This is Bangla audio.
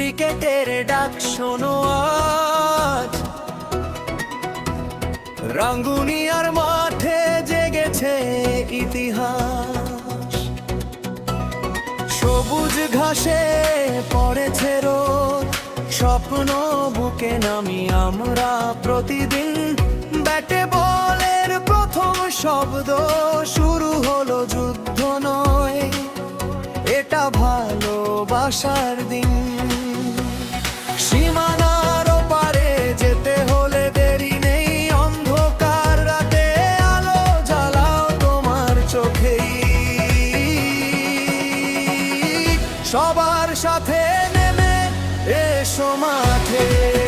ক্রিকেটের ডাক শোনো আজ। রাঙ্গুনিয়ার মাঠে জেগেছে ইতিহাস। সবুজ ঘাসে পড়েছে রোদ। স্বপ্ন বুকে নামি আমরা প্রতিদিন। ব্যাটে বলের প্রথম শব্দ শুরু হলো যুদ্ধ নয়। এটা ভালোবাসার দিন। সীমানার যেতে হলে দেরি নেই, অন্ধকার রাতে আলো তোমার চোখেই। সবার সাথে নেমে এসো মাঠে।